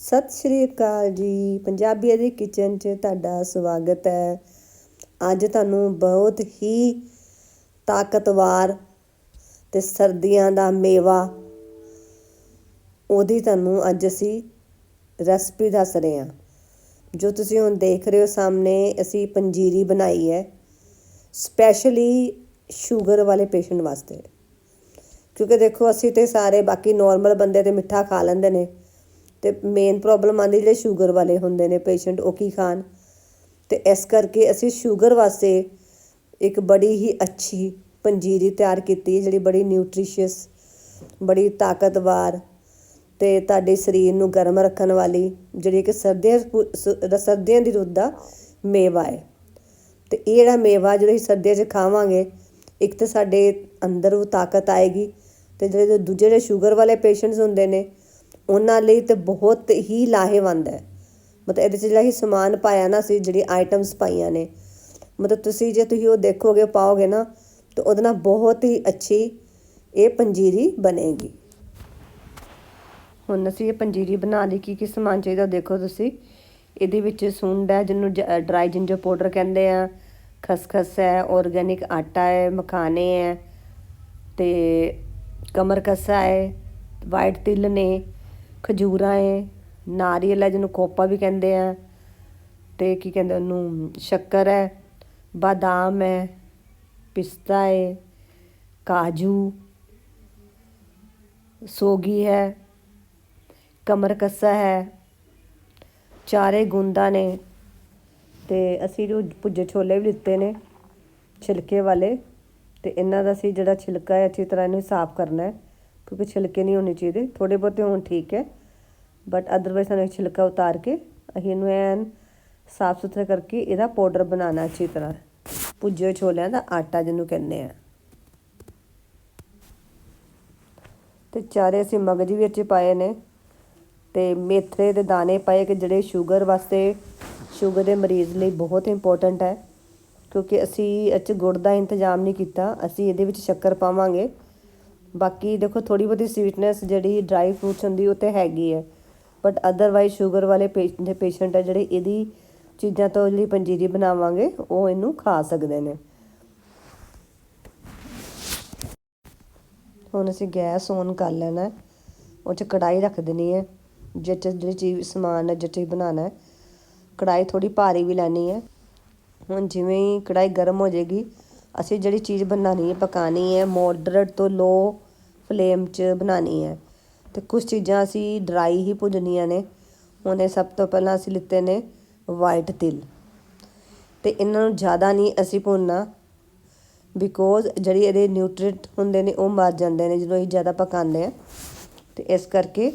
ਸਤਿ ਸ਼੍ਰੀ ਅਕਾਲ ਜੀ। ਪੰਜਾਬੀਆਂ ਦੀ ਕਿਚਨ 'ਚ ਤੁਹਾਡਾ ਸਵਾਗਤ ਹੈ। ਅੱਜ ਤੁਹਾਨੂੰ ਬਹੁਤ ਹੀ ਤਾਕਤਵਾਰ ਤੇ ਸਰਦੀਆਂ ਦਾ ਮੇਵਾ, ਉਹਦੀ ਤੁਹਾਨੂੰ ਅੱਜ ਅਸੀਂ ਰੈਸਪੀ ਦੱਸ ਰਹੇ ਹਾਂ। ਜੋ ਤੁਸੀਂ ਹੁਣ ਦੇਖ ਰਹੇ ਹੋ ਸਾਹਮਣੇ, ਅਸੀਂ ਪੰਜੀਰੀ ਬਣਾਈ ਹੈ। ਸਪੈਸ਼ਲੀ ਸ਼ੂਗਰ ਵਾਲੇ ਪੇਸ਼ੈਂਟ ਵਾਸਤੇ। ਕਿਉਂਕਿ ਦੇਖੋ, ਅਸੀਂ ਤੇ ਸਾਰੇ ਬਾਕੀ ਨਾਰਮਲ ਬੰਦੇ ਤੇ ਮਿੱਠਾ ਖਾ ਲੈਂਦੇ ਨੇ। ਤੇ ਮੇਨ ਪ੍ਰੋਬਲਮ ਆਂਦੀ ਜਿਹੜੇ ਸ਼ੂਗਰ ਵਾਲੇ ਹੁੰਦੇ ਨੇ ਪੇਸ਼ੈਂਟ ਉਹ ਕੀ ਖਾਣ? ਤੇ ਇਸ ਕਰਕੇ ਅਸੀਂ ਸ਼ੂਗਰ ਵਾਸਤੇ ਇੱਕ ਬੜੀ ਹੀ ਅੱਛੀ ਪੰਜੀਰੀ ਤਿਆਰ ਕੀਤੀ ਹੈ ਜਿਹੜੀ ਬੜੀ ਨਿਊਟ੍ਰੀਸ਼ੀਅਸ ਬੜੀ ਤਾਕਤਵਾਰ ਤੇ ਤੁਹਾਡੇ ਸਰੀਰ ਨੂੰ ਗਰਮ ਰੱਖਣ ਵਾਲੀ, ਜਿਹੜੀ ਕਿ ਸਰਦੀਆਂ ਸ- ਸਰਦੀਆਂ ਦੀ ਰੁੱਤ ਦਾ ਮੇਵਾ ਹੈ ਤੇ ਇਹ ਜਿਹੜਾ ਮੇਵਾ ਜਦੋਂ ਅਸੀਂ ਸਰਦੀਆਂ 'ਚ ਖਾਵਾਂਗੇ, ਇੱਕ ਤਾਂ ਸਾਡੇ ਅੰਦਰ ਉਹ ਤਾਕਤ ਆਏਗੀ ਤੇ ਜਿਹੜੇ ਦੂਜੇ ਜਿਹੜੇ ਸ਼ੂਗਰ ਵਾਲੇ ਪੇਸ਼ੈਂਟਸ ਹੁੰਦੇ ਨੇ ਉਹਨਾਂ ਲਈ ਤੇ ਬਹੁਤ ਹੀ ਲਾਹੇਵੰਦ ਹੈ। ਮਤਲਬ ਇਹਦੇ 'ਚ ਜਿਹੜਾ ਹੀ ਸਮਾਨ ਪਾਇਆ ਨਾ ਸੀ, ਜਿਹੜੀ ਆਈਟਮਸ ਪਾਈਆਂ ਨੇ, ਮਤਲਬ ਤੁਸੀਂ ਜੇ ਤੁਸੀਂ ਉਹ ਦੇਖੋਗੇ, ਪਾਓਗੇ ਨਾ, ਤਾਂ ਉਹਦੇ ਨਾਲ ਬਹੁਤ ਹੀ ਅੱਛੀ ਇਹ ਪੰਜੀਰੀ ਬਣੇਗੀ। ਹੁਣ ਅਸੀਂ ਇਹ ਪੰਜੀਰੀ ਬਣਾ ਲਈ, ਕੀ ਕੀ ਸਮਾਨ ਚਾਹੀਦਾ ਉਹ ਦੇਖੋ ਤੁਸੀਂ। ਇਹਦੇ ਵਿੱਚ ਸੁੰਡ ਹੈ, ਜਿਹਨੂੰ ਡਰਾਈ ਜਿੰਜਰ ਪਾਊਡਰ ਕਹਿੰਦੇ ਆ, ਖਸਖਸ ਹੈ ਆਰਗੈਨਿਕ ਆਟਾ ਹੈ, ਮਖਾਣੇ ਹੈ, ਤੇ ਕਮਰਕਸਾ ਹੈ ਵਾਈਟ ਤਿਲ ਨੇ ਖਜੂਰਾਂ ਹੈ ਨਾਰੀਅਲ ਹੈ ਜਿਹਨੂੰ ਕੋਪਾ ਵੀ ਕਹਿੰਦੇ ਆ, ਤੇ ਕੀ ਕਹਿੰਦੇ ਉਹਨੂੰ, ਸ਼ੱਕਰ ਹੈ ਬਾਦਾਮ ਹੈ ਪਿਸਤਾ ਹੈ ਕਾਜੂ, ਸੋਗੀ ਹੈ, ਕਮਰਕੱਸਾ ਹੈ, ਚਾਰੇ ਗੁੰਦਾ ਨੇ, ਤੇ ਅਸੀਂ ਜੋ ਭੁੱਜੇ ਛੋਲੇ ਵੀ ਲਿੱਤੇ ਨੇ, ਛਿਲਕੇ ਵਾਲੇ, ਤੇ ਇਹਨਾਂ ਦਾ ਅਸੀਂ ਜਿਹੜਾ ਛਿਲਕਾ ਹੈ, ਅੱਛੀ ਤਰ੍ਹਾਂ ਇਹਨੂੰ ਸਾਫ਼ ਕਰਨਾ ਹੈ। ਕਿਉਂਕਿ ਛਿਲਕੇ ਨਹੀਂ ਹੋਣੇ ਚਾਹੀਦੇ ਥੋੜੇ ਬਹੁਤੇ ਹੋਣ ਠੀਕ ਹੈ ਬਟ ਅਦਰਵਾਈਜ਼ ਸਾਨੂੰ ਇਹ ਛਿਲਕਾ ਉਤਾਰ ਕੇ ਅਸੀਂ ਇਹਨੂੰ ਐਨ ਸਾਫ਼ ਸੁਥਰਾ ਕਰਕੇ ਇਹਦਾ ਪਾਊਡਰ ਬਣਾਉਣਾ ਅੱਛੀ ਤਰ੍ਹਾਂ। ਭੁੱਜੇ ਛੋਲਿਆਂ ਦਾ ਆਟਾ ਜਿਹਨੂੰ ਕਹਿੰਦੇ ਆ। ਤੇ ਚਾਰੇ ਅਸੀਂ ਮਗਜ ਵੀ ਵਿੱਚ ਪਾਏ ਨੇ ਤੇ ਮੇਥੇ ਦੇ ਦਾਣੇ ਪਾਏ ਕਿ ਜਿਹੜੇ ਸ਼ੂਗਰ ਵਾਸਤੇ ਸ਼ੂਗਰ ਦੇ ਮਰੀਜ਼ ਲਈ ਬਹੁਤ ਇੰਪੋਰਟੈਂਟ ਹੈ, ਕਿਉਂਕਿ ਅਸੀਂ ਅੱਜ ਗੁੜ ਦਾ ਇੰਤਜ਼ਾਮ ਨਹੀਂ ਕੀਤਾ, ਅਸੀਂ ਇਹਦੇ ਵਿੱਚ ਸ਼ੱਕਰ ਪਾਵਾਂਗੇ। ਬਾਕੀ ਦੇਖੋ ਥੋੜੀ ਬਹੁਤੀ ਸਵੀਟਨੈਸ ਜਿਹੜੀ ਡਰਾਈ ਫਰੂਟਸ ਹੁੰਦੀ, ਉਹ ਤੇ ਹੈਗੀ ਹੈ। ਬਟ ਅਦਰਵਾਈਜ਼ ਸ਼ੂਗਰ ਵਾਲੇ ਦੇ ਪੇਸ਼ੈਂਟ ਹੈ, ਜਿਹੜੇ ਇਹਦੀ ਚੀਜ਼ਾਂ ਤੋਂ ਜਿਹੜੀ ਪੰਜੀਰੀ ਬਣਾਵਾਂਗੇ, ਉਹ ਇਹਨੂੰ ਖਾ ਸਕਦੇ ਨੇ। ਹੁਣ ਅਸੀਂ ਗੈਸ ਔਨ ਕਰ ਲੈਣਾ ਉਹ 'ਚ ਕੜਾਈ ਰੱਖ ਦੇਣੀ ਹੈ। ਜਿਹ ਜਿਹੜੀ ਚੀਜ਼, ਸਮਾਨ ਹੈ, ਜਿਹ ਬਣਾਉਣਾ ਹੈ। ਕੜਾਈ ਥੋੜੀ ਭਾਰੀ ਵੀ ਲੈਣੀ ਹੈ। ਹੁਣ ਜਿਵੇਂ ਹੀ ਕੜਾਈ ਗਰਮ ਹੋ ਜਾਏਗੀ ਅਸੀਂ ਜਿਹੜੀ ਚੀਜ਼ ਬਣਾਉਣੀ ਹੈ, ਪਕਾਉਣੀ ਹੈ, ਮੋਡਰੇਟ ਤੋਂ ਲੋ ਫਲੇਮ 'ਚ ਬਣਾਉਣੀ ਹੈ। ਅਤੇ ਕੁਝ ਚੀਜ਼ਾਂ ਅਸੀਂ ਡਰਾਈ ਹੀ ਭੁੰਨਣੀਆਂ ਨੇ। ਹੁਣ ਇਹ ਸਭ ਤੋਂ ਪਹਿਲਾਂ ਅਸੀਂ ਲਿੱਤੇ ਨੇ ਵਾਈਟ ਤਿਲ। ਅਤੇ ਇਹਨਾਂ ਨੂੰ ਜ਼ਿਆਦਾ ਨਹੀਂ ਅਸੀਂ ਭੁੰਨਣਾ। ਬਿਕੋਜ਼ ਜਿਹੜੀ ਇਹਦੇ ਨਿਊਟ੍ਰੀਐਂਟ ਹੁੰਦੇ ਨੇ, ਉਹ ਮਰ ਜਾਂਦੇ ਨੇ ਜਦੋਂ ਅਸੀਂ ਜ਼ਿਆਦਾ ਪਕਾਉਂਦੇ ਆ ਤੇ ਇਸ ਕਰਕੇ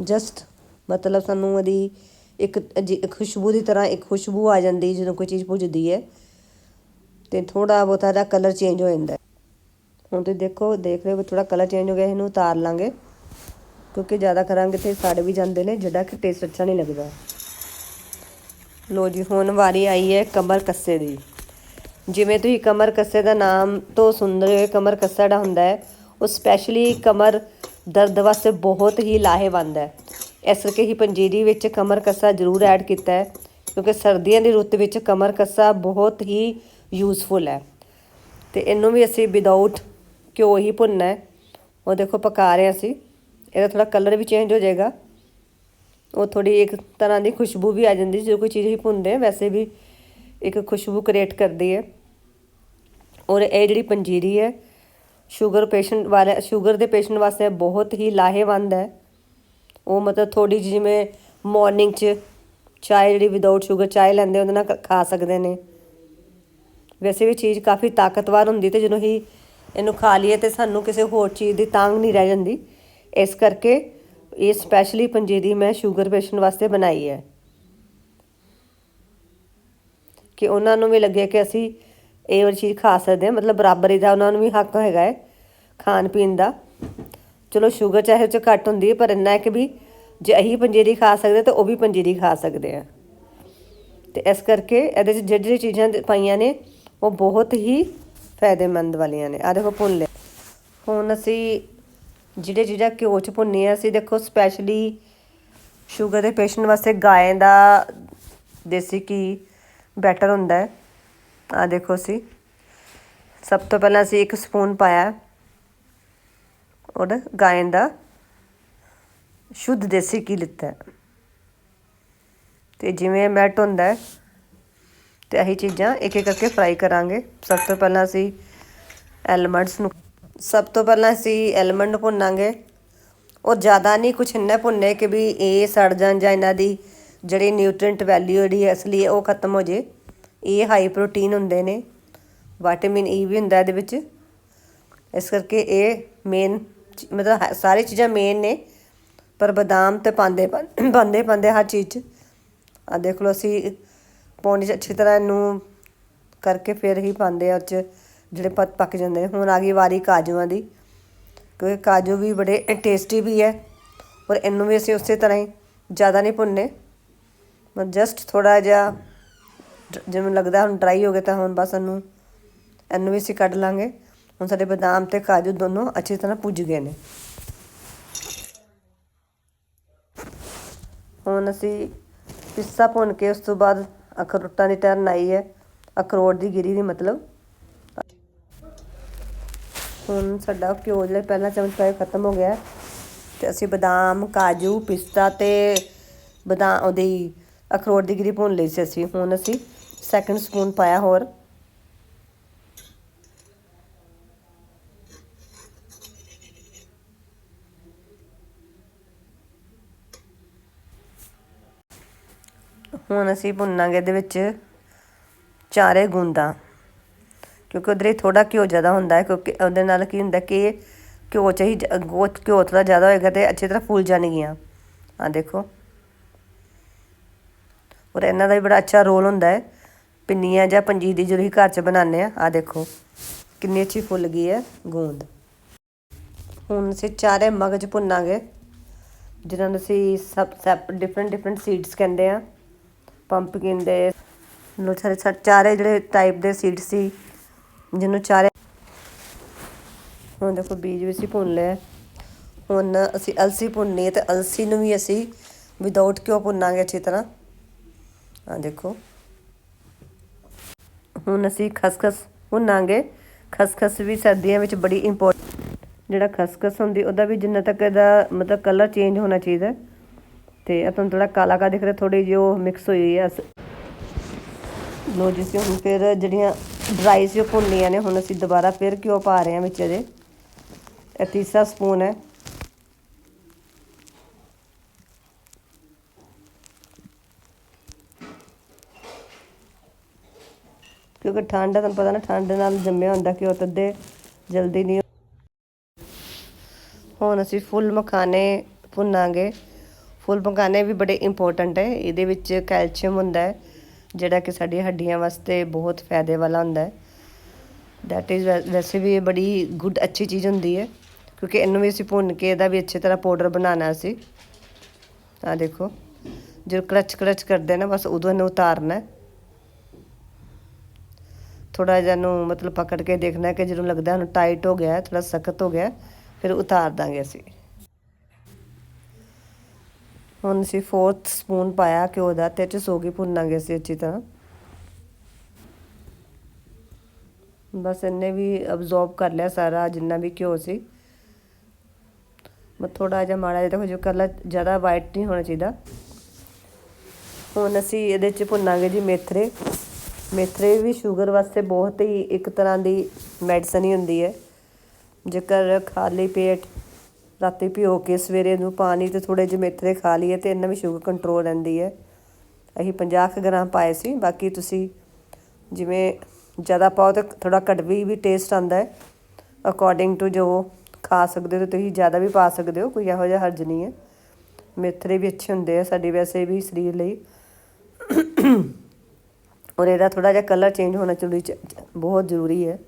ਜਸਟ ਮਤਲਬ ਸਾਨੂੰ ਇਹਦੀ ਇੱਕ ਅਜੀ- ਖੁਸ਼ਬੂ ਦੀ ਤਰ੍ਹਾਂ ਇੱਕ ਖੁਸ਼ਬੂ ਆ ਜਾਂਦੀ ਜਦੋਂ ਕੋਈ ਚੀਜ਼ ਭੁੱਜਦੀ ਹੈ। ਤੇ ਥੋੜਾ ਬਹੁਤਾ ਦਾ ਕਲਰ ਚੇਂਜ ਹੋ ਜਾਂਦਾ ਹੁਣ ਤੁਸੀਂ ਦੇਖੋ, ਦੇਖ ਰਹੇ ਹੋ ਥੋੜਾ ਕਲਰ ਚੇਂਜ ਹੋ ਗਿਆ, ਇਹਨੂੰ ਉਤਾਰ ਲਾਂਗੇ। ਕਿਉਂਕਿ ਜ਼ਿਆਦਾ ਕਰਾਂਗੇ ਤੇ ਸੜ ਵੀ ਜਾਂਦੇ ਨੇ, ਜਿਹੜਾ ਕਿ ਟੇਸਟ ਅੱਛਾ ਨਹੀਂ ਲੱਗਦਾ। ਲੋ ਜੀ, ਹੁਣ ਵਾਰੀ ਆਈ ਹੈ ਕਮਰ ਕੱਸੇ ਦੀ। ਜਿਵੇਂ ਤੁਸੀਂ ਕਮਰ ਕੱਸੇ ਦਾ ਨਾਮ ਤੋਂ ਸੁਣ ਰਹੇ ਹੋ ਕਮਰ ਕੱਸਾ ਜਿਹੜਾ ਹੁੰਦਾ ਹੈ, ਉਹ ਸਪੈਸ਼ਲੀ ਕਮਰ ਦਰਦ ਵਾਸਤੇ ਬਹੁਤ ਹੀ ਲਾਹੇਵੰਦ ਹੈ। ਇਸ ਕਰਕੇ ਹੀ ਪੰਜੀਰੀ ਵਿੱਚ ਕਮਰ ਕੱਸਾ ਜ਼ਰੂਰ ਐਡ ਕੀਤਾ ਹੈ, ਕਿਉਂਕਿ ਸਰਦੀਆਂ ਦੀ ਰੁੱਤ ਵਿੱਚ ਕਮਰ ਕੱਸਾ ਬਹੁਤ ਹੀ ਯੂਜ਼ਫੁਲ ਹੈ। ਤੇ ਇਹਨੂੰ ਵੀ ਅਸੀਂ ਵਿਦਆਊਟ ਘਿਓ ਹੀ ਭੁੰਨਣਾ ਹੈ। ਉਹ ਦੇਖੋ ਪਕਾ ਰਹੇ ਅਸੀਂ। ਇਹਦਾ ਥੋੜਾ ਕਲਰ ਵੀ ਚੇਂਜ ਹੋ ਜਾਏਗਾ। ਉਹ ਥੋੜੀ ਇੱਕ ਤਰ੍ਹਾਂ ਦੀ ਖੁਸ਼ਬੂ ਵੀ ਆ ਜਾਂਦੀ, ਜਦੋਂ ਕੋਈ ਚੀਜ਼ ਹੀ ਭੁੰਨਦੇ ਵੈਸੇ ਵੀ ਇੱਕ ਖੁਸ਼ਬੂ ਕ੍ਰੀਏਟ ਕਰਦੀ ਹੈ। ਔਰ ਇਹ ਜਿਹੜੀ ਪੰਜੀਰੀ ਹੈ ਸ਼ੂਗਰ ਪੇਸ਼ੈਂਟ ਵਾਲੇ ਸ਼ੂਗਰ ਦੇ ਪੇਸ਼ੈਂਟ ਵਾਸਤੇ ਬਹੁਤ ਹੀ ਲਾਹੇਵੰਦ ਹੈ। ਉਹ ਮਤਲਬ ਥੋੜੀ ਜਿਹੀ ਜਿਵੇਂ ਮਾਰਨਿੰਗ 'ਚ ਚਾਹ ਜਿਹੜੀ ਵਿਦਆਊਟ ਸ਼ੂਗਰ ਚਾਹ ਲੈਂਦੇ, ਉਹਦੇ ਨਾਲ ਖਾ ਸਕਦੇ ਨੇ। ਵੈਸੇ ਵੀ ਚੀਜ਼ ਕਾਫੀ ਤਾਕਤਵਰ ਹੁੰਦੀ ਤੇ ਜਦੋਂ ਹੀ ਇਹਨੂੰ ਖਾ ਲਈਏ ਤੇ ਸਾਨੂੰ ਕਿਸੇ ਹੋਰ ਚੀਜ਼ ਦੀ ਤਾਂਗ ਨਹੀਂ ਰਹਿ ਜਾਂਦੀ। ਇਸ ਕਰਕੇ ਇਹ ਸਪੈਸ਼ਲੀ ਪੰਜੀਰੀ ਮੈਂ ਸ਼ੂਗਰ ਪੇਸ਼ੈਂਟ ਵਾਸਤੇ ਬਣਾਈ ਹੈ। ਕਿ ਉਹਨਾਂ ਨੂੰ ਵੀ ਲੱਗੇ ਕਿ ਅਸੀਂ ਇਹ ਵਾਲੀ ਚੀਜ਼ ਖਾ ਸਕਦੇ ਹਾਂ। ਮਤਲਬ ਬਰਾਬਰੀ ਦਾ ਉਹਨਾਂ ਨੂੰ ਵੀ ਹੱਕ ਹੈਗਾ ਹੈ ਖਾਣ ਪੀਣ ਦਾ। ਚਲੋ ਸ਼ੂਗਰ ਚਾਹੇ ਉਹ 'ਚ ਘੱਟ ਹੁੰਦੀ ਹੈ, ਪਰ ਇੰਨਾ ਹੈ ਕਿ ਵੀ ਜੇ ਅਸੀਂ ਪੰਜੀਰੀ ਖਾ ਸਕਦੇ ਤਾਂ ਉਹ ਵੀ ਪੰਜੀਰੀ ਖਾ ਸਕਦੇ ਆ। ਤੇ ਇਸ ਕਰਕੇ ਇਹਦੇ 'ਚ ਜਿਹੜੀ ਜਿਹੜੀ ਚੀਜ਼ਾਂ ਪਾਈਆਂ ਨੇ ਉਹ ਬਹੁਤ ਹੀ ਫਾਇਦੇਮੰਦ ਵਾਲੀਆਂ ਨੇ। ਆ ਦੇਖੋ ਭੁੰਨ ਲਿਆ ਹੁਣ ਅਸੀਂ ਜਿਹੜੇ ਚੀਜ਼ਾਂ ਘਿਓ 'ਚ ਭੁੰਨੀਆਂ, ਅਸੀਂ ਦੇਖੋ ਸਪੈਸ਼ਲੀ ਸ਼ੂਗਰ ਦੇ ਪੇਸ਼ੈਂਟ ਵਾਸਤੇ ਗਾਏ ਦਾ ਦੇਸੀ ਘੀ ਬੈਟਰ ਹੁੰਦਾ ਹੈ। ਆ ਦੇਖੋ ਅਸੀਂ। ਸਭ ਤੋਂ ਪਹਿਲਾਂ ਅਸੀਂ ਇੱਕ ਸਪੂਨ ਪਾਇਆ ਔਰ ਗਾਂ ਦਾ ਸ਼ੁੱਧ ਦੇਸੀ ਘੀ ਲਿੱਤਾ ਹੈ। ਤੇ ਜਿਵੇਂ ਮੈਟ ਹੁੰਦਾ ਹੈ ਤੇ ਇਹੀ ਚੀਜ਼ਾਂ ਇੱਕ ਇੱਕ ਕਰਕੇ ਫਰਾਈ ਕਰਾਂਗੇ। ਸਭ ਤੋਂ ਪਹਿਲਾਂ ਅਸੀਂ ਐਲਮੰਡਸ ਨੂੰ ਸਭ ਤੋਂ ਪਹਿਲਾਂ ਅਸੀਂ ਐਲਮੰਡ ਭੁੰਨਾਂਗੇ। ਉਹ ਜ਼ਿਆਦਾ ਨਹੀਂ, ਕੁਛ ਇੰਨਾ ਭੁੰਨੇ ਕਿ ਵੀ ਇਹ ਸੜ ਜਾਣ ਜਾਂ ਇਹਨਾਂ ਦੀ ਜਿਹੜੀ ਨਿਊਟ੍ਰੀਐਂਟ ਵੈਲਿਊ ਜਿਹੜੀ ਅਸਲੀ ਉਹ ਖਤਮ ਹੋ ਜੇ। ਇਹ ਹਾਈ ਪ੍ਰੋਟੀਨ ਹੁੰਦੇ ਨੇ। ਵਿਟਾਮਿਨ ਈ e ਵੀ ਹੁੰਦਾ ਇਹਦੇ ਵਿੱਚ। ਇਸ ਕਰਕੇ ਇਹ ਮੇਨ ਮਤਲਬ ਹੈ- ਸਾਰੀ ਚੀਜ਼ਾਂ ਮੇਨ ਨੇ। ਪਰ ਬਦਾਮ ਤੇ ਪਾਉਂਦੇ ਪਾਉਂਦੇ ਪਾਉਂਦੇ ਹਰ ਚੀਜ਼ 'ਚ। ਆ ਦੇਖ ਲਓ ਅਸੀਂ ਪੌਣੀ 'ਚ ਅੱਛੀ ਤਰ੍ਹਾਂ ਇਹਨੂੰ ਕਰਕੇ ਫਿਰ ਹੀ ਪਾਉਂਦੇ ਆ ਉਹ 'ਚ, ਜਿਹੜੇ ਪੱਕ ਪੱਕ ਜਾਂਦੇ ਨੇ। ਹੁਣ ਆ ਗਈ ਵਾਰੀ ਕਾਜੂਆਂ ਦੀ, ਕਿਉਂਕਿ ਕਾਜੂ ਵੀ ਬੜੇ ਟੇਸਟੀ ਵੀ ਹੈ ਔਰ ਇਹਨੂੰ ਵੀ ਅਸੀਂ ਉਸੇ ਤਰ੍ਹਾਂ ਹੀ ਜ਼ਿਆਦਾ ਨਹੀਂ ਭੁੰਨੇ ਮਤਲਬ ਜਸਟ ਥੋੜਾ ਜਿਹਾ ਡ- ਜਿਵੇਂ ਲੱਗਦਾ ਹੁਣ ਡਰਾਈ ਹੋ ਗਿਆ ਤਾਂ ਹੁਣ ਬਸ ਇਹਨੂੰ ਇਹਨੂੰ ਵੀ ਅਸੀਂ ਕੱਢ ਲਾਂਗੇ। ਹੁਣ ਸਾਡੇ ਬਦਾਮ ਤੇ ਕਾਜੂ ਦੋਨੋਂ ਅੱਛੀ ਤਰ੍ਹਾਂ ਪੁੱਜ ਗਏ ਨੇ। ਹੁਣ ਅਸੀਂ ਪਿੱਸਾ ਭੁੰਨ ਕੇ ਉਸ ਤੋਂ ਬਾਅਦ ਅਖਰੋਟਾਂ ਦੀ ਟਰਨ ਆਈ ਹੈ। ਅਖਰੋਟ ਦੀ ਗਿਰੀ ਦੀ ਮਤਲਬ। ਹੁਣ ਸਾਡਾ ਘਿਓ ਜਿਹੜਾ ਪਹਿਲਾ ਚਮਚ ਪਾਇਆ ਖਤਮ ਹੋ ਗਿਆ ਹੈ। ਤੇ ਅਸੀਂ ਬਦਾਮ, ਕਾਜੂ, ਪਿਸਤਾ ਤੇ ਬਦਾਮ ਉਹਦੀ ਅਖਰੋਟ ਦੀ ਗਿਰੀ ਭੁੰਨ ਲਈ ਸੀ ਅਸੀਂ। ਹੁਣ ਅਸੀਂ ਸੈਕੰਡ ਸਪੂਨ ਪਾਇਆ ਹੋਰ। ਹੁਣ ਅਸੀਂ ਭੁੰਨਾਂਗੇ ਇਹਦੇ ਵਿੱਚ ਚਾਰੇ ਗੁੰਦਾਂ। ਕਿਉਂਕਿ ਉਧਰੇ ਥੋੜਾ ਘਿਓ ਜ਼ਿਆਦਾ ਹੁੰਦਾ ਹੈ, ਕਿਉਂਕਿ ਉਹਦੇ ਨਾਲ ਕੀ ਹੁੰਦਾ ਕਿ ਘਿਓ ਚ ਹੀ ਘਿਓ ਥੋੜਾ ਜ਼ਿਆਦਾ ਹੋਏਗਾ ਤੇ ਅੱਛੀ ਤਰ੍ਹਾਂ ਫੁੱਲ ਜਾਣਗੀਆਂ। ਆ ਦੇਖੋ। ਔਰ ਇਹਨਾਂ ਦਾ ਵੀ ਬੜਾ ਅੱਛਾ ਰੋਲ ਹੁੰਦਾ ਹੈ। ਪਿੰਨੀਆਂ ਜਾਂ ਪੰਜੀਰੀ ਦੀ ਜਦੋਂ ਅਸੀਂ ਘਰ ਚ ਬਣਾਉਂਦੇ ਆ ਆ ਦੇਖੋ। ਕਿੰਨੀ ਅੱਛੀ ਫੁੱਲ ਗਈ ਹੈ ਗੂੰਦ। ਹੁਣ ਅਸੀਂ ਚਾਰੇ ਮਗਜ ਭੁੰਨਾਂਗੇ, ਜਿਨ੍ਹਾਂ ਨੂੰ ਅਸੀਂ ਸਭ ਸੈਪ ਡਿਫਰੈਂਟ ਡਿਫਰੈਂਟ ਸੀਡਸ ਕਹਿੰਦੇ ਆ ਪੰਪਕਿਨ ਦੇ ਨੂੰ ਸਾਰੇ ਚਾਰੇ ਜਿਹੜੇ ਟਾਈਪ ਦੇ ਸੀਡ ਸੀ, ਜਿਹਨੂੰ ਚਾਰੇ ਹੁਣ ਦੇਖੋ ਬੀਜ ਵੀ ਅਸੀਂ ਭੁੰਨ ਲਿਆ ਹੁਣ ਅਸੀਂ ਅਲਸੀ ਭੁੰਨਣੀ ਹੈ ਤੇ ਅਲਸੀ ਨੂੰ ਵੀ ਅਸੀਂ ਵਿਦਆਊਟ ਕਿਉਂ ਭੁੰਨਾਂਗੇ ਅੱਛੀ ਤਰ੍ਹਾਂ। ਆ ਦੇਖੋ। ਹੁਣ ਅਸੀਂ ਖਸਖਸ ਭੁੰਨਾਂਗੇ। ਖਸਖਸ ਵੀ ਸਰਦੀਆਂ ਵਿੱਚ ਬੜੀ ਇੰਪੋਰਟੈਂਟ ਜਿਹੜਾ ਖਸਖਸ ਹੁੰਦੀ, ਉਹਦਾ ਵੀ ਜਿੰਨਾ ਤੱਕ ਇਹਦਾ ਮਤਲਬ ਕਲਰ ਚੇਂਜ ਹੋਣਾ ਚਾਹੀਦਾ। ਤੇ ਇਹ ਤੁਹਾਨੂੰ ਥੋੜਾ ਕਾਲਾ ਕਾ ਦਿਖ ਰਿਹਾ ਥੋੜੀ ਜਿਹੀ ਉਹ ਮਿਕਸ ਹੋਈ ਹੋਈ ਹੈ ਲੋ ਜੀ, ਅਸੀਂ ਹੁਣ ਫਿਰ ਜਿਹੜੀਆਂ ਡਰਾਈ ਸੀ ਉਹ ਭੁੰਨੀਆਂ ਨੇ, ਹੁਣ ਅਸੀਂ ਦੁਬਾਰਾ ਫਿਰ ਘਿਓ ਪਾ ਰਹੇ ਹਾਂ ਵਿੱਚ ਇਹਦੇ। ਇਹ ਤੀਸਰਾ ਸਪੂਨ ਹੈ। ਕਿਉਂਕਿ ਠੰਡ ਹੈ ਤੁਹਾਨੂੰ ਪਤਾ ਨਾ, ਠੰਡ ਨਾਲ ਜੰਮਿਆ ਹੁੰਦਾ, ਘਿਓ ਤੱਦੇ ਜਲਦੀ ਨਹੀਂ। ਹੁਣ ਅਸੀਂ ਫੁੱਲ ਮਖਾਨੇ ਭੁੰਨਾਂਗੇ। ਫੁੱਲ ਮਖਾਨੇ ਵੀ ਬੜੇ ਇੰਪੋਰਟੈਂਟ ਹੈ। ਇਹਦੇ ਵਿੱਚ ਕੈਲਸ਼ੀਅਮ ਹੁੰਦਾ ਹੈ, ਜਿਹੜਾ ਕਿ ਸਾਡੀਆਂ ਹੱਡੀਆਂ ਵਾਸਤੇ ਬਹੁਤ ਫਾਇਦੇ ਵਾਲਾ ਹੁੰਦਾ ਹੈ। ਦੈਟ ਇਜ਼ ਵੈਸੇ ਵੀ ਇਹ ਬੜੀ ਗੁੱਡ ਅੱਛੀ ਚੀਜ਼ ਹੁੰਦੀ ਹੈ, ਕਿਉਂਕਿ ਇਹਨੂੰ ਵੀ ਅਸੀਂ ਭੁੰਨ ਕੇ ਇਹਦਾ ਵੀ ਅੱਛੀ ਤਰ੍ਹਾਂ ਪਾਊਡਰ ਬਣਾਉਣਾ ਅਸੀਂ ਆ ਦੇਖੋ, ਜਦੋਂ ਕਲਚ ਕਲਚ ਕਰਦੇ ਨਾ, ਬਸ ਉਦੋਂ ਇਹਨੂੰ ਉਤਾਰਨਾ ਹੈ। ਥੋੜਾ ਜਿਹਾ ਨੂੰ ਮਤਲਬ ਪਕੜ ਕੇ ਦੇਖਣਾ ਕਿ ਜਦੋਂ ਲੱਗਦਾ ਉਹਨੂੰ ਟਾਈਟ ਹੋ ਗਿਆ ਥੋੜਾ ਸਖਤ ਹੋ ਗਿਆ, ਫਿਰ ਉਤਾਰ ਦਾਂਗੇ ਅਸੀਂ। ਹੁਣ ਅਸੀਂ 4th ਸਪੂਨ ਪਾਇਆ ਘਿਓ ਦਾ ਤੇ ਚ ਸੋਗੀ ਭੁੰਨਾਂਗੇ ਅਸੀਂ ਅੱਛੀ ਤਰ੍ਹਾਂ। ਬਸ ਇਹਨੇ ਵੀ ਅਬਜ਼ੌਰਬ ਕਰ ਲਿਆ ਸਾਰਾ, ਜਿੰਨਾ ਵੀ ਘਿਓ ਸੀ। ਮੈਂ ਥੋੜਾ ਜਿਹਾ ਮਾੜਾ ਜਿਹਾ ਦੇਖੋ, ਜੋ ਕਲਰ ਜ਼ਿਆਦਾ ਵਾਈਟ ਨਹੀਂ ਹੋਣਾ ਚਾਹੀਦਾ। ਹੁਣ ਅਸੀਂ ਇਹਦੇ ਚ ਭੁੰਨਾਂਗੇ ਜੀ ਮੇਥਰੇ। ਮੇਥਰੇ ਵੀ ਸ਼ੂਗਰ ਵਾਸਤੇ ਬਹੁਤ ਹੀ ਇੱਕ ਤਰ੍ਹਾਂ ਦੀ ਮੈਡੀਸਨ ਹੀ ਹੁੰਦੀ ਹੈ। ਜੇਕਰ ਖਾਲੀ ਪੇਟ ਰਾਤੀ ਭਿਓ ਕੇ ਸਵੇਰੇ ਨੂੰ ਪਾਣੀ ਤੇ ਥੋੜੇ ਜਿਹੇ ਮੇਥਰੇ ਖਾ ਲਈਏ ਤੇ ਇਹਨਾਂ ਵਿੱਚ ਸ਼ੂਗਰ ਕੰਟਰੋਲ ਰਹਿੰਦੀ ਹੈ। ਅਸੀਂ 50 ਕੁ ਗ੍ਰਾਮ ਪਾਏ ਸੀ, ਬਾਕੀ ਤੁਸੀਂ ਜਿਵੇਂ ਜ਼ਿਆਦਾ ਪਾਓ ਤਾਂ ਥੋੜਾ ਕੜਵੀ ਵੀ ਟੇਸਟ ਆਉਂਦਾ ਹੈ। ਅਕੋਰਡਿੰਗ ਟੂ ਜੋ ਖਾ ਸਕਦੇ ਹੋ ਤੇ ਤੁਸੀਂ ਜ਼ਿਆਦਾ ਵੀ ਪਾ ਸਕਦੇ ਹੋ, ਕੋਈ ਇਹੋ ਜਿਹਾ ਹਰਜ ਨਹੀਂ ਹੈ। ਮੇਥਰੇ ਵੀ ਅੱਛੇ ਹੁੰਦੇ ਆ, ਸਾਡੇ ਵੈਸੇ ਵੀ ਸਰੀਰ ਲਈ। ਔਰ ਇਹਦਾ ਥੋੜਾ ਜਿਹਾ ਕਲਰ ਚੇਂਜ ਹੋਣਾ ਜ਼ਰੂਰੀ ਚ- ਬਹੁਤ ਜ਼ਰੂਰੀ ਹੈ।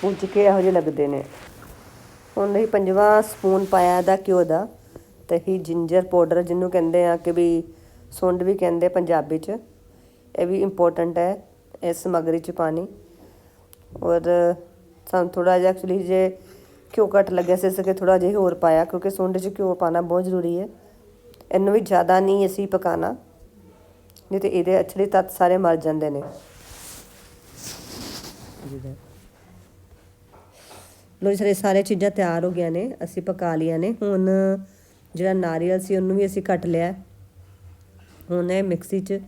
ਪੁੱਜ ਕੇ ਇਹੋ ਜਿਹੇ ਲੱਗਦੇ ਨੇ? ਹੁਣ ਅਸੀਂ ਪੰਜਵਾਂ ਸਪੂਨ ਪਾਇਆ ਇਹਦਾ ਘਿਓ ਦਾ ਤੇ ਹੀ ਜਿੰਜਰ ਪਾਊਡਰ ਜਿਹਨੂੰ ਕਹਿੰਦੇ ਆ ਕਿ ਵੀ ਸੁੰਡ ਵੀ ਕਹਿੰਦੇ ਪੰਜਾਬੀ ਚ। ਇਹ ਵੀ ਇੰਪੋਰਟੈਂਟ ਹੈ ਇਸ ਸਮੱਗਰੀ ਚ ਪਾਣੀ। ਔਰ ਸਾਨੂੰ ਥੋੜਾ ਜਿਹਾ ਐਕਚੁਅਲੀ ਜੇ ਘਿਓ ਘੱਟ ਲੱਗਿਆ ਸੀ, ਇਸ ਕਰਕੇ ਥੋੜਾ ਜਿਹਾ ਹੋਰ ਪਾਇਆ ਕਿਉਂਕਿ ਸੁੰਡ 'ਚ ਘਿਓ ਪਾਣਾ ਬਹੁਤ ਜ਼ਰੂਰੀ ਹੈ। ਇਹਨੂੰ ਵੀ ਜ਼ਿਆਦਾ ਨਹੀਂ ਅਸੀਂ ਪਕਾਣਾ ਨਹੀਂ ਤੇ ਇਹਦੇ ਅਛਲੇ ਤੱਤ ਸਾਰੇ ਮਰ ਜਾਂਦੇ ਨੇ। ਲੋ ਜਿਹੜੇ ਸਾਰੇ ਚੀਜ਼ਾਂ ਤਿਆਰ ਹੋ ਗਈਆਂ ਨੇ, ਅਸੀਂ ਪਕਾ ਲਈਆਂ ਨੇ। ਹੁਣ ਜਿਹੜਾ ਨਾਰੀਅਲ ਸੀ, ਉਹਨੂੰ ਵੀ ਅਸੀਂ ਕੱਟ ਲਿਆ ਹੁਣ ਇਹ ਮਿਕਸੀ 'ਚ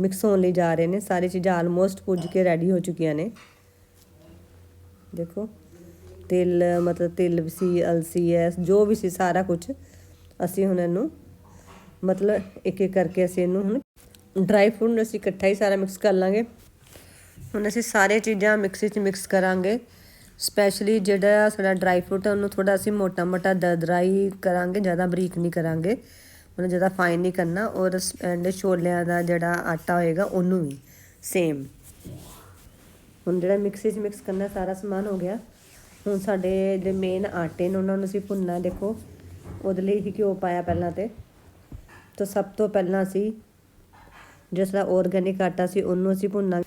ਮਿਕਸ ਹੋਣ ਲਈ ਜਾ ਰਹੇ ਨੇ। ਸਾਰੇ ਚੀਜ਼ਾਂ ਆਲਮੋਸਟ ਪੁੱਜ ਕੇ ਰੈਡੀ ਹੋ ਚੁੱਕੀਆਂ ਨੇ। ਦੇਖੋ, ਤਿਲ, ਮਤਲਬ ਤਿਲ ਸੀ, ਅਲਸੀ ਹੈ, ਜੋ ਵੀ ਸੀ, ਸਾਰਾ ਕੁਝ ਅਸੀਂ ਹੁਣ ਇਹਨੂੰ ਮਤਲਬ ਇੱਕ ਇੱਕ ਕਰਕੇ ਅਸੀਂ ਇਹਨੂੰ ਹੁਣ ਡਰਾਈ ਫਰੂਟ ਨੂੰ ਅਸੀਂ ਇਕੱਠਾ ਹੀ ਸਾਰਾ ਮਿਕਸ ਕਰ ਲਾਂਗੇ। ਹੁਣ ਅਸੀਂ ਸਾਰੇ ਚੀਜ਼ਾਂ ਮਿਕਸੀ 'ਚ ਮਿਕਸ ਕਰਾਂਗੇ। ਸਪੈਸ਼ਲੀ ਜਿਹੜਾ ਸਾਡਾ ਡਰਾਈ ਫਰੂਟ ਹੈ, ਉਹਨੂੰ ਥੋੜਾ ਅਸੀਂ ਮੋਟਾ ਮੋਟਾ ਦਰਦਰਾਈ ਕਰਾਂਗੇ, ਜ਼ਿਆਦਾ ਬਰੀਕ ਨਹੀਂ ਕਰਾਂਗੇ। ਉਹਨੂੰ ਜ਼ਿਆਦਾ ਫਾਈਨ ਨਹੀਂ ਕਰਨਾ। ਔਰ ਐਂਡ ਛੋਲਿਆਂ ਦਾ ਜਿਹੜਾ ਆਟਾ ਹੋਏਗਾ, ਉਹਨੂੰ ਵੀ ਸੇਮ ਹੁਣ ਜਿਹੜਾ ਮਿਕਸੀ 'ਚ ਮਿਕਸ ਕਰਨਾ, ਸਾਰਾ ਸਮਾਨ ਹੋ ਗਿਆ। ਹੁਣ ਸਾਡੇ ਜਿਹੜੇ ਮੇਨ ਆਟੇ ਨੇ, ਉਹਨਾਂ ਨੂੰ ਅਸੀਂ ਭੁੰਨਣਾ, ਦੇਖੋ। ਉਹਦੇ ਲਈ ਹੀ ਘਿਓ ਪਾਇਆ ਪਹਿਲਾਂ ਤੇ। ਤਾਂ ਸਭ ਤੋਂ ਪਹਿਲਾਂ ਅਸੀਂ ਜਿਸ ਦਾ ਆਰਗੈਨਿਕ ਆਟਾ ਸੀ, ਉਹਨੂੰ ਅਸੀਂ ਭੁੰਨਾਂਗੇ।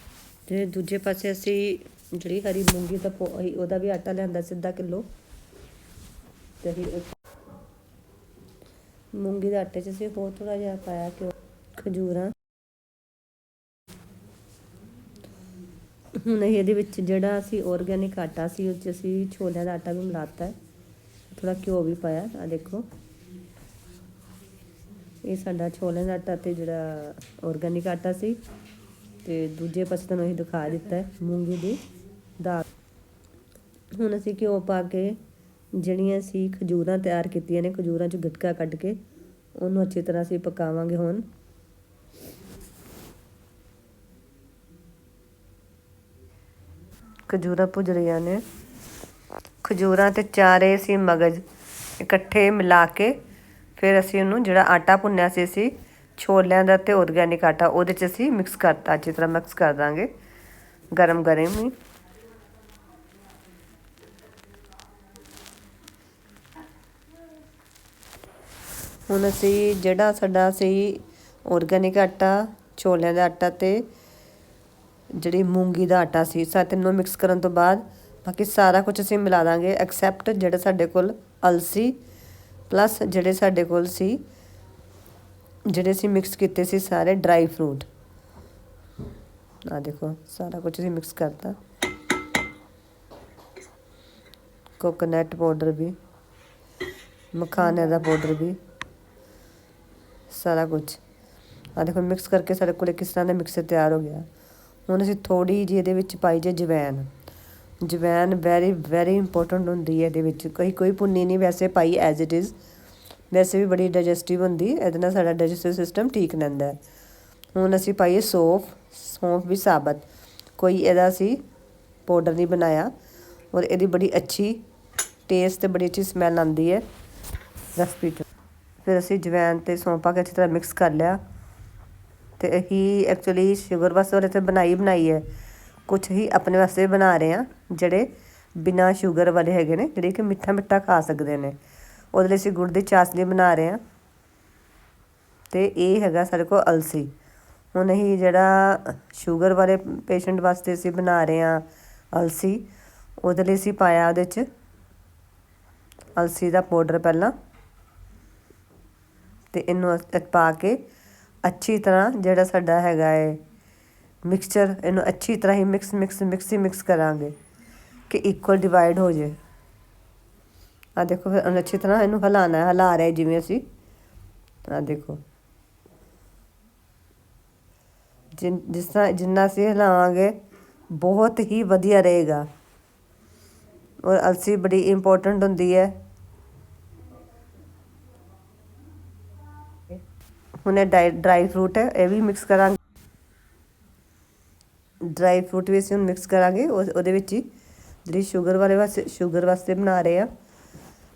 ਤੇ ਦੂਜੇ ਪਾਸੇ ਅਸੀਂ ਜਿਹੜੀ ਹਰੀ ਮੂੰਗੀ ਦਾ ਪੋ- ਅਸੀਂ ਉਹਦਾ ਵੀ ਆਟਾ ਲਿਆਂਦਾ ਸਿੱਧਾ ਕਿਲੋ। ਤੇ ਅਸੀਂ ਮੂੰਗੀ ਦੇ ਆਟੇ 'ਚ ਅਸੀਂ ਹੋਰ ਥੋੜਾ ਜਿਹਾ ਪਾਇਆ ਕਿ ਖਜੂਰਾਂ। ਹੁਣ ਅਸੀਂ ਇਹਦੇ ਵਿੱਚ ਜਿਹੜਾ ਅਸੀਂ ਆਰਗੈਨਿਕ ਆਟਾ ਸੀ, ਉਹ 'ਚ ਅਸੀਂ ਛੋਲਿਆਂ ਦਾ ਆਟਾ ਵੀ ਮਿਲਾਤਾ। ਥੋੜਾ ਘਿਓ ਵੀ ਪਾਇਆ ਆ ਦੇਖੋ। ਇਹ ਸਾਡਾ ਛੋਲਿਆਂ ਦਾ ਆਟਾ ਤੇ ਜਿਹੜਾ ਆਰਗੈਨਿਕ ਆਟਾ ਸੀ। ਤੇ ਦੂਜੇ ਪਾਸੇ ਤੁਹਾਨੂੰ ਅਸੀਂ ਦਿਖਾ ਦਿੱਤਾ ਹੈ ਮੂੰਗੀ ਦੀ। ਦਾਲ ਹੁਣ ਅਸੀਂ ਘਿਓ ਪਾ ਕੇ ਜਿਹੜੀਆਂ ਅਸੀਂ ਖਜੂਰਾਂ ਤਿਆਰ ਕੀਤੀਆਂ ਨੇ, ਖਜੂਰਾਂ 'ਚ ਗਟਕਾ ਕੱਢ ਕੇ ਉਹਨੂੰ ਅੱਛੀ ਤਰ੍ਹਾਂ ਅਸੀਂ ਪਕਾਵਾਂਗੇ ਹੁਣ। ਖਜੂਰਾਂ ਭੁੱਜ ਰਹੀਆਂ ਨੇ। ਖਜੂਰਾਂ ਤੇ ਚਾਰੇ ਅਸੀਂ ਮਗਜ ਇਕੱਠੇ ਮਿਲਾ ਕੇ ਫਿਰ ਅਸੀਂ ਉਹਨੂੰ ਜਿਹੜਾ ਆਟਾ ਭੁੰਨਿਆ ਸੀ, ਅਸੀਂ ਛੋਲਿਆਂ ਦਾ ਤੇ ਆਰਗੈਨਿਕ ਆਟਾ ਉਹਦੇ 'ਚ ਅਸੀਂ ਮਿਕਸ ਕਰਤਾ। ਅੱਛੀ ਤਰ੍ਹਾਂ ਮਿਕਸ ਕਰ ਦਾਂਗੇ। ਗਰਮ ਗਰਮ ਹੀ। ਹੁਣ ਅਸੀਂ ਜਿਹੜਾ ਸਾਡਾ ਸੀ ਔਰਗੈਨਿਕ ਆਟਾ, ਛੋਲਿਆਂ ਦਾ ਆਟਾ ਤੇ ਜਿਹੜੀ ਮੂੰਗੀ ਦਾ ਆਟਾ ਸੀ ਸਾ ਤਿੰਨੋਂ ਮਿਕਸ ਕਰਨ ਤੋਂ ਬਾਅਦ ਬਾਕੀ ਸਾਰਾ ਕੁਝ ਅਸੀਂ ਮਿਲਾ ਦਾਂਗੇ ਐਕਸੈਪਟ ਜਿਹੜਾ ਸਾਡੇ ਕੋਲ ਅਲਸੀ ਪਲੱਸ ਜਿਹੜੇ ਸਾਡੇ ਕੋਲ ਸੀ, ਜਿਹੜੇ ਅਸੀਂ ਮਿਕਸ ਕੀਤੇ ਸੀ ਸਾਰੇ ਡਰਾਈ ਫਰੂਟ ਆ ਦੇਖੋ, ਸਾਰਾ ਕੁਝ ਅਸੀਂ ਮਿਕਸ ਕਰਤਾ। ਕੋਕੋਨਟ ਪਾਊਡਰ ਵੀ ਮਖਾਨੇ ਦਾ ਪਾਊਡਰ ਵੀ। ਸਾਰਾ ਕੁਝ ਆ ਦੇਖੋ ਮਿਕਸ ਕਰਕੇ ਸਾਡੇ ਕੋਲ ਕਿਸ ਤਰ੍ਹਾਂ ਦਾ ਮਿਕਸਰ ਤਿਆਰ ਹੋ ਗਿਆ। ਹੁਣ ਅਸੀਂ ਥੋੜੀ ਜਿਹੀ ਇਹਦੇ ਵਿੱਚ ਪਾਈ ਜੇ ਜਵੈਨ। ਜਵੈਨ ਵੈਰੀ ਵੈਰੀ ਇੰਪੋਰਟੈਂਟ ਹੁੰਦੀ ਹੈ ਇਹਦੇ ਵਿੱਚ। ਕੋਈ ਕੋਈ ਪੁੰਨੀ ਨਹੀਂ, ਵੈਸੇ ਪਾਈ ਐਜ਼ ਇਟ ਇਜ਼ ਵੈਸੇ ਵੀ ਬੜੀ ਡਾਈਜੈਸਟਿਵ ਹੁੰਦੀ, ਇਹਦੇ ਨਾਲ ਸਾਡਾ ਡਾਈਜੈਸਟਿਵ ਸਿਸਟਮ ਠੀਕ ਰਹਿੰਦਾ ਹੈ। ਹੁਣ ਅਸੀਂ ਪਾਈਏ ਸੌਂਫ। ਸੌਂਫ ਵੀ ਸਾਬਤ। ਕੋਈ ਇਹਦਾ ਅਸੀਂ ਪਾਊਡਰ ਨਹੀਂ ਬਣਾਇਆ। ਔਰ ਇਹਦੀ ਬੜੀ ਅੱਛੀ ਟੇਸਟ ਤੇ ਬੜੀ ਅੱਛੀ ਸਮੈਲ ਆਉਂਦੀ ਹੈ। ਰੈਸਪੀ ਤੋਂ ਫਿਰ ਅਸੀਂ ਜਵੈਨ ਤੇ ਸੌਂਫ ਪਾ ਕੇ ਅੱਛੀ ਤਰ੍ਹਾਂ ਮਿਕਸ ਕਰ ਲਿਆ। ਤੇ ਇਹੀ ਐਕਚੁਅਲੀ ਸ਼ੂਗਰ ਵਾਸਤੇ ਉਹਦੇ ਤੇ ਬਣਾਈ ਬਣਾਈ ਹੈ। ਕੁਝ ਹੀ ਆਪਣੇ ਵਾਸਤੇ ਬਣਾ ਰਹੇ ਆ ਜਿਹੜੇ ਬਿਨਾ ਸ਼ੂਗਰ ਵਾਲੇ ਹੈਗੇ ਨੇ, ਜਿਹੜੇ ਕਿ ਮਿੱਠਾ ਮਿੱਠਾ ਖਾ ਸਕਦੇ ਨੇ। ਉਹਦੇ ਲਈ ਅਸੀਂ ਗੁੜ ਦੀ ਚਾਸ਼ਨੀ ਬਣਾ ਰਹੇ ਆ ਤੇ ਇਹ ਹੈਗਾ ਸਾਡੇ ਕੋਲ ਅਲਸੀ। ਹੁਣ ਅਸੀਂ ਜਿਹੜਾ ਸ਼ੂਗਰ ਵਾਲੇ ਪੇਸ਼ੈਂਟ ਵਾਸਤੇ ਅਸੀਂ ਬਣਾ ਰਹੇ ਆ ਅਲਸੀ, ਉਹਦੇ ਲਈ ਅਸੀਂ ਪਾਇਆ ਉਹਦੇ ਚ ਅਲਸੀ ਦਾ ਪਾਊਡਰ ਪਹਿਲਾਂ। ਅਤੇ ਇਹਨੂੰ ਅ- ਪਾ ਕੇ ਅੱਛੀ ਤਰ੍ਹਾਂ ਜਿਹੜਾ ਸਾਡਾ ਹੈਗਾ ਹੈ ਮਿਕਸਚਰ ਇਹਨੂੰ ਅੱਛੀ ਤਰ੍ਹਾਂ ਹੀ ਮਿਕਸ ਮਿਕਸ ਮਿਕਸ ਹੀ ਮਿਕਸ ਕਰਾਂਗੇ ਕਿ ਇਕੁਅਲ ਡਿਵਾਈਡ ਹੋ ਜੇ। ਆ ਦੇਖੋ ਫਿਰ ਉਹਨੂੰ ਅੱਛੀ ਤਰ੍ਹਾਂ ਇਹਨੂੰ ਹਿਲਾਣਾ ਹੈ ਹਿਲਾ ਰਹੇ ਜਿਵੇਂ ਅਸੀਂ। ਆ ਦੇਖੋ। ਜਿਨ ਜਿਸ ਤਰ੍ਹਾਂ, ਜਿੰਨਾ ਅਸੀਂ ਹਿਲਾਵਾਂਗੇ, ਬਹੁਤ ਹੀ ਵਧੀਆ ਰਹੇਗਾ। ਔਰ ਅਲਸੀ ਬੜੀ ਇੰਪੋਰਟੈਂਟ ਹੁੰਦੀ ਹੈ। ਹੁਣ ਇਹ ਡਾਈ ਡਰਾਈ ਫਰੂਟ ਹੈ, ਇਹ ਵੀ ਮਿਕਸ ਕਰਾਂਗੇ। ਡਰਾਈ ਫਰੂਟ ਵੀ ਅਸੀਂ ਹੁਣ ਮਿਕਸ ਕਰਾਂਗੇ, ਉਹ- ਉਹਦੇ ਵਿੱਚ ਹੀ ਜਿਹੜੀ ਸ਼ੂਗਰ ਵਾਲੇ ਵਾਸਤੇ ਸ਼ੂਗਰ ਵਾਸਤੇ ਬਣਾ ਰਹੇ ਆ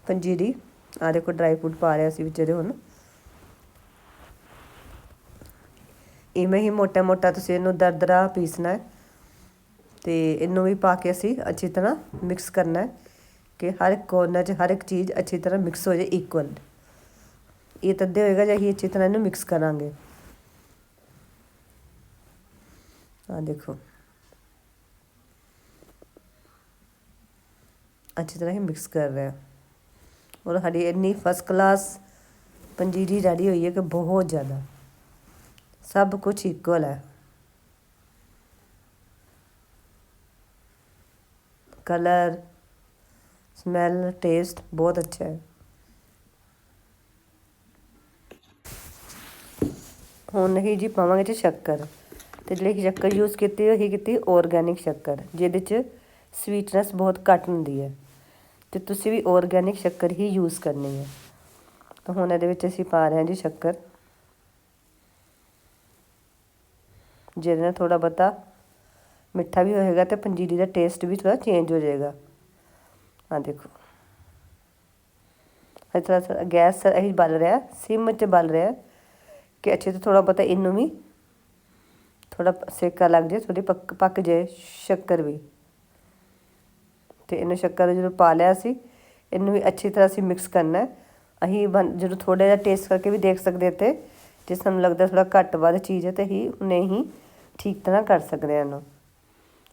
ਪੰਜੀਰੀ ਆ ਦੇਖੋ ਡਰਾਈ ਫਰੂਟ ਪਾ ਰਹੇ ਅਸੀਂ ਵਿੱਚ ਇਹਦੇ ਹੁਣ। ਇਵੇਂ ਹੀ ਮੋਟਾ ਮੋਟਾ ਤੁਸੀਂ ਇਹਨੂੰ ਦਰਦਰਾ ਪੀਸਣਾ ਹੈ, ਤੇ ਇਹਨੂੰ ਵੀ ਪਾ ਕੇ ਅਸੀਂ ਅੱਛੀ ਤਰ੍ਹਾਂ ਮਿਕਸ ਕਰਨਾ ਹੈ, ਕਿ ਹਰ ਇੱਕ ਕੋਰਨਰ 'ਚ ਹਰ ਇੱਕ ਚੀਜ਼ ਅੱਛੀ ਤਰ੍ਹਾਂ ਮਿਕਸ ਹੋ ਜਾਏ ਇਕੁਅਲ ਤੱਦੇ ਹੋਏਗਾ ਜੇ ਅਸੀਂ ਅੱਛੀ ਤਰ੍ਹਾਂ ਇਹਨੂੰ ਮਿਕਸ ਕਰਾਂਗੇ ਆ ਦੇਖੋ ਅੱਛੀ ਤਰ੍ਹਾਂ ਹੀ ਮਿਕਸ ਕਰ ਰਹੇ ਹਾਂ ਔਰ ਸਾਡੀ ਇੰਨੀ ਫਸਟ ਕਲਾਸ ਪੰਜੀਰੀ ਰੈਡੀ ਹੋਈ ਹੈ ਕਿ ਬਹੁਤ ਜ਼ਿਆਦਾ ਸਭ ਕੁਝ ਇਕੁਅਲ ਹੈ ਕਲਰ ਸਮੈਲ ਟੇਸਟ ਬਹੁਤ ਅੱਛਾ ਹੈ ਹੁਣ ਅਸੀਂ ਜੀ ਪਾਵਾਂਗੇ ਜੀ ਸ਼ੱਕਰ। ਤੇ ਜਿਹੜੀ ਸ਼ੱਕਰ ਯੂਜ਼ ਕੀਤੀ, ਉਹ ਹੀ ਕੀਤੀ ਆਰਗੈਨਿਕ ਸ਼ੱਕਰ, ਜਿਹਦੇ ਚ ਸਵੀਟਨੈਸ ਬਹੁਤ ਘੱਟ ਹੁੰਦੀ ਹੈ। ਤੇ ਤੁਸੀਂ ਵੀ ਆਰਗੈਨਿਕ ਸ਼ੱਕਰ ਹੀ ਯੂਜ਼ ਕਰਨੀ ਹੈ। ਤਾਂ ਹੁਣ ਇਹਦੇ ਵਿੱਚ ਅਸੀਂ ਪਾ ਰਹੇ ਹਾਂ ਜੀ ਸ਼ੱਕਰ। ਜਿਹਦੇ ਨਾਲ ਥੋੜਾ ਬਤਾ ਮਿੱਠਾ ਵੀ ਹੋਏਗਾ ਤੇ ਪੰਜੀਰੀ ਦਾ ਟੇਸਟ ਵੀ ਥੋੜਾ ਚੇਂਜ ਹੋ ਜਾਏਗਾ। ਆ ਦੇਖੋ। ਇਸ ਤਰ੍ਹਾਂ ਗੈਸ ਅਸੀਂ ਬਲ ਰਿਹਾ, ਸਿਮ 'ਚ ਬਲ ਰਿਹਾ। ਕਿ ਅੱਛੇ ਤੋਂ ਥੋੜਾ ਬਤਾ ਇਹਨੂੰ ਵੀ ਥੋੜਾ ਸੇਕਾ ਲੱਗ ਜਾਏ ਥੋੜੀ ਪੱਕ ਪੱਕ ਜਾਏ ਸ਼ੱਕਰ ਵੀ। ਤੇ ਇਹਨੂੰ ਸ਼ੱਕਰ ਜਦੋਂ ਪਾ ਲਿਆ ਸੀ, ਇਹਨੂੰ ਵੀ ਅੱਛੀ ਤਰ੍ਹਾਂ ਅਸੀਂ ਮਿਕਸ ਕਰਨਾ ਹੈ। ਅਸੀਂ ਜਦੋਂ ਥੋੜਾ ਜਿਹਾ ਟੇਸਟ ਕਰਕੇ ਵੀ ਦੇਖ ਸਕਦੇ ਤੇ ਜੇ ਸਾਨੂੰ ਲੱਗਦਾ ਥੋੜਾ ਘੱਟ ਵੱਧ ਚੀਜ਼ ਹੈ ਤੇ ਹੀ ਨਹੀਂ ਹੀ ਠੀਕ ਤਰ੍ਹਾਂ ਕਰ ਸਕਦੇ ਹਾਂ ਇਹਨੂੰ।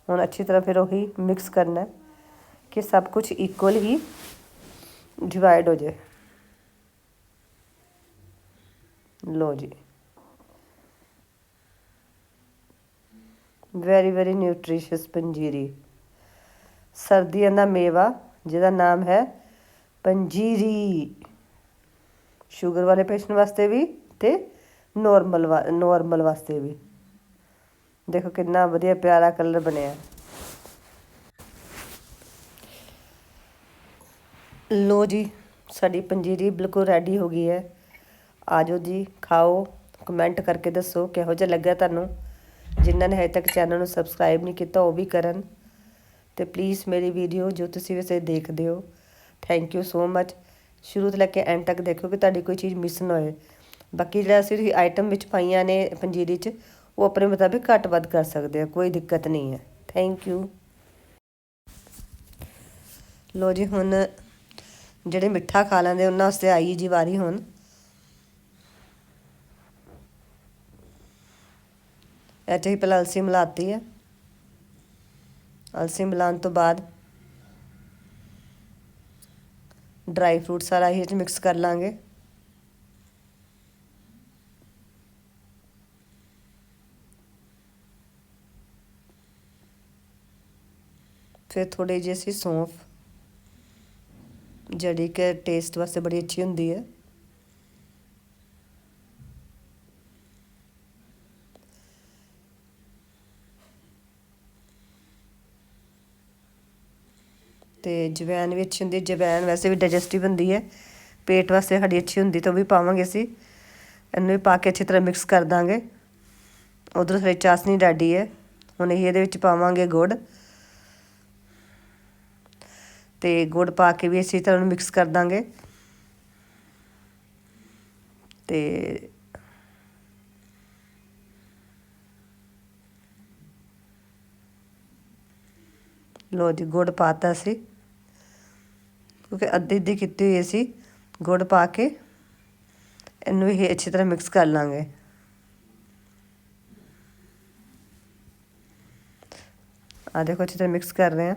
ਹੁਣ ਅੱਛੀ ਤਰ੍ਹਾਂ ਫਿਰ ਉਹੀ ਮਿਕਸ ਕਰਨਾ ਕਿ ਸਭ ਕੁਝ ਇਕੁਅਲ ਹੀ ਡਿਵਾਈਡ ਹੋ ਜਾਏ ਲੋ ਜੀ। Very very nutritious panjiri. ਸਰਦੀਆਂ ਦਾ ਮੇਵਾ, ਜਿਹਦਾ ਨਾਮ ਹੈ ਪੰਜੀਰੀ। ਸ਼ੂਗਰ ਵਾਲੇ ਪੇਸ਼ੈਂਟ ਵਾਸਤੇ ਵੀ ਤੇ ਨੋਰਮਲ ਨੋਰਮਲ ਵਾਸਤੇ ਵੀ। ਦੇਖੋ ਕਿੰਨਾ ਵਧੀਆ ਪਿਆਰਾ ਕਲਰ ਬਣਿਆ। ਲੋ ਜੀ, ਸਾਡੀ ਪੰਜੀਰੀ ਬਿਲਕੁਲ ਰੈਡੀ ਹੋ ਗਈ ਹੈ। ਆਜੋ ਜੀ, ਖਾਓ ਕਮੈਂਟ ਕਰਕੇ ਦੱਸੋ ਕਿਹੋ ਜਿਹਾ ਲੱਗਿਆ ਤੁਹਾਨੂੰ। ਜਿਨ੍ਹਾਂ ਨੇ ਹਜੇ ਤੱਕ ਚੈਨਲ ਨੂੰ ਸਬਸਕ੍ਰਾਈਬ ਨਹੀਂ ਕੀਤਾ, ਉਹ ਵੀ ਕਰਨ। ਤੇ ਪਲੀਜ਼ ਮੇਰੀ ਵੀਡੀਓ ਜੋ ਤੁਸੀਂ ਵੈਸੇ ਦੇਖਦੇ ਹੋ। ਥੈਂਕ ਯੂ ਸੋ ਮਚ ਸ਼ੁਰੂ ਤੋਂ ਲੈ ਕੇ ਐਂਡ ਤੱਕ ਦੇਖੋ ਕਿ ਤੁਹਾਡੀ ਕੋਈ ਚੀਜ਼ ਮਿਸ ਨਾ ਹੋਏ। ਬਾਕੀ ਜਿਹੜਾ ਅਸੀਂ ਤੁਸੀਂ ਆਈਟਮ ਵਿੱਚ ਪਾਈਆਂ ਨੇ ਪੰਜੀਰੀ 'ਚ, ਉਹ ਆਪਣੇ ਮੁਤਾਬਿਕ ਘੱਟ ਵੱਧ ਕਰ ਸਕਦੇ ਆ, ਕੋਈ ਦਿੱਕਤ ਨਹੀਂ ਹੈ। ਥੈਂਕ ਯੂ ਲੋ ਜੀ ਹੁਣ ਜਿਹੜੇ ਮਿੱਠਾ ਖਾ ਲੈਂਦੇ, ਉਹਨਾਂ ਵਾਸਤੇ ਆਈ ਜੀ ਵਾਰੀ ਹੁਣ। ਇਹ ਹੀ ਪਹਿਲਾਂ ਅਲਸੀ ਮਿਲਾਤੀ ਹੈ ਅਲਸੀ ਮਿਲਾਉਣ ਤੋਂ ਬਾਅਦ ਡਰਾਈ ਫਰੂਟ ਸਾਰਾ ਇਹ ਚ ਮਿਕਸ ਕਰ ਲਾਂਗੇ। ਫਿਰ ਥੋੜੀ ਜਿਹੀ ਅਸੀਂ ਸੌਂਫ, ਜਿਹੜੀ ਕਿ ਟੇਸਟ ਵਾਸਤੇ ਬੜੀ ਅੱਛੀ ਹੁੰਦੀ ਹੈ ਤੇ ਜਵੈਨ ਵੀ ਅੱਛੀ ਹੁੰਦੀ ਹੈ। ਜਵੈਨ ਵੈਸੇ ਵੀ ਡਾਈਜੈਸਟਿਵ ਹੁੰਦੀ ਹੈ। ਪੇਟ ਵਾਸਤੇ ਸਾਡੀ ਅੱਛੀ ਹੁੰਦੀ ਤਾਂ ਉਹ ਵੀ ਪਾਵਾਂਗੇ ਅਸੀਂ। ਇਹਨੂੰ ਵੀ ਪਾ ਕੇ ਅੱਛੀ ਤਰ੍ਹਾਂ ਮਿਕਸ ਕਰ ਦਾਂਗੇ। ਉਧਰ ਸਾਡੀ ਚਾਸਨੀ ਡਾਡੀ ਹੈ। ਹੁਣ ਇਹ ਇਹਦੇ ਵਿੱਚ ਪਾਵਾਂਗੇ ਗੁੜ। ਤੇ ਗੁੜ ਪਾ ਕੇ ਵੀ ਇਸੇ ਤਰ੍ਹਾਂ ਨੂੰ ਮਿਕਸ ਕਰ ਦਾਂਗੇ। ਤੇ ਲੋ ਜੀ, ਗੁੜ ਪਾਤਾ ਸੀ ਕਿਉਂਕਿ ਅੱਧੀ ਅੱਧੀ ਕੀਤੀ ਹੋਈ ਅਸੀਂ, ਗੁੜ ਪਾ ਕੇ, ਇਹਨੂੰ ਇਹ ਅੱਛੀ ਤਰ੍ਹਾਂ ਮਿਕਸ ਕਰ ਲਾਂਗੇ। ਆ ਦੇਖੋ ਅੱਛੀ ਤਰ੍ਹਾਂ ਮਿਕਸ ਕਰ ਰਹੇ ਹਾਂ।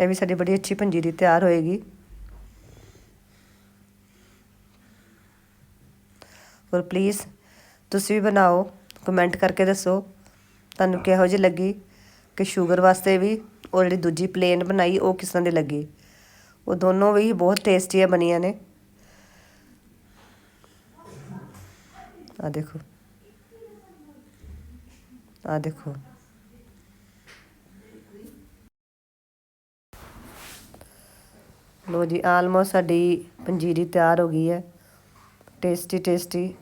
ਇਹ ਵੀ ਸਾਡੀ ਬੜੀ ਅੱਛੀ ਪੰਜੀਰੀ ਤਿਆਰ ਹੋਏਗੀ। ਔਰ ਪਲੀਜ਼ ਤੁਸੀਂ ਵੀ ਬਣਾਓ ਕਮੈਂਟ ਕਰਕੇ ਦੱਸੋ। ਤੁਹਾਨੂੰ ਕਿਹੋ ਜਿਹੀ ਲੱਗੀ? ਕਿ ਸ਼ੂਗਰ ਵਾਸਤੇ ਵੀ ਉਹ ਜਿਹੜੀ ਦੂਜੀ ਪਲੇਨ ਬਣਾਈ, ਉਹ ਕਿਸ ਤਰ੍ਹਾਂ ਦੀ ਲੱਗੀ? ਉਹ ਦੋਨੋਂ ਵੀ ਬਹੁਤ ਟੇਸਟੀਆਂ ਬਣੀਆਂ ਨੇ। ਆ ਦੇਖੋ। ਆ ਦੇਖੋ। ਲੋ ਜੀ ਆਲਮੋਸਟ ਸਾਡੀ ਪੰਜੀਰੀ ਤਿਆਰ ਹੋ ਗਈ ਹੈ। Tasty tasty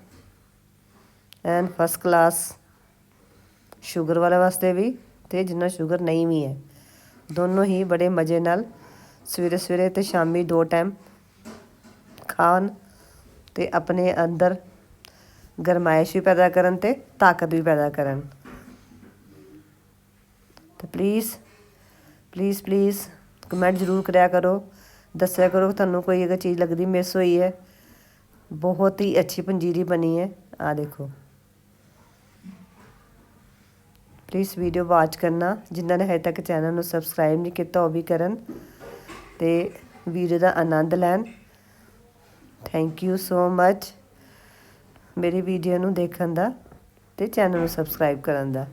and first class sugar ਵਾਲੇ ਵਾਸਤੇ ਵੀ ਤੇ ਜਿੰਨਾ ਸ਼ੂਗਰ ਨਹੀਂ ਵੀ ਹੈ। ਦੋਨੋਂ ਹੀ ਬੜੇ ਮਜ਼ੇ ਨਾਲ ਸਵੇਰੇ ਸਵੇਰੇ ਤੇ ਸ਼ਾਮੀ ਦੋ ਟਾਈਮ ਖਾਣ ਤੇ ਆਪਣੇ ਅੰਦਰ ਗਰਮਾਇਸ਼ ਵੀ ਪੈਦਾ ਕਰਨ ਤੇ ਤਾਕਤ ਵੀ ਪੈਦਾ ਕਰਨ। ਤੇ ਪਲੀਜ਼ ਪਲੀਜ਼ ਪਲੀਜ਼ ਕਮੈਂਟ ਜ਼ਰੂਰ ਕਰਿਆ ਕਰੋ। ਦੱਸਿਆ ਕਰੋ ਕਿ ਤੁਹਾਨੂੰ ਕੋਈ ਅਗਰ ਚੀਜ਼ ਲੱਗਦੀ ਮਿਸ ਹੋਈ ਹੈ। ਬਹੁਤ ਹੀ ਅੱਛੀ ਪੰਜੀਰੀ ਬਣੀ ਹੈ। ਆ ਦੇਖੋ। ਪਲੀਜ਼ ਵੀਡੀਓ ਵਾਚ ਕਰਨਾ। ਜਿਨ੍ਹਾਂ ਨੇ ਹਜੇ ਤੱਕ ਚੈਨਲ ਨੂੰ ਸਬਸਕ੍ਰਾਈਬ ਨਹੀਂ ਕੀਤਾ, ਉਹ ਵੀ ਕਰਨ। ਤੇ ਵੀਡੀਓ ਦਾ ਆਨੰਦ ਲੈਣ। ਥੈਂਕ ਯੂ ਸੋ ਮੱਚ ਮੇਰੀ ਵੀਡੀਓ ਨੂੰ ਦੇਖਣ ਦਾ ਤੇ ਚੈਨਲ ਨੂੰ ਸਬਸਕ੍ਰਾਈਬ ਕਰਨ ਦਾ।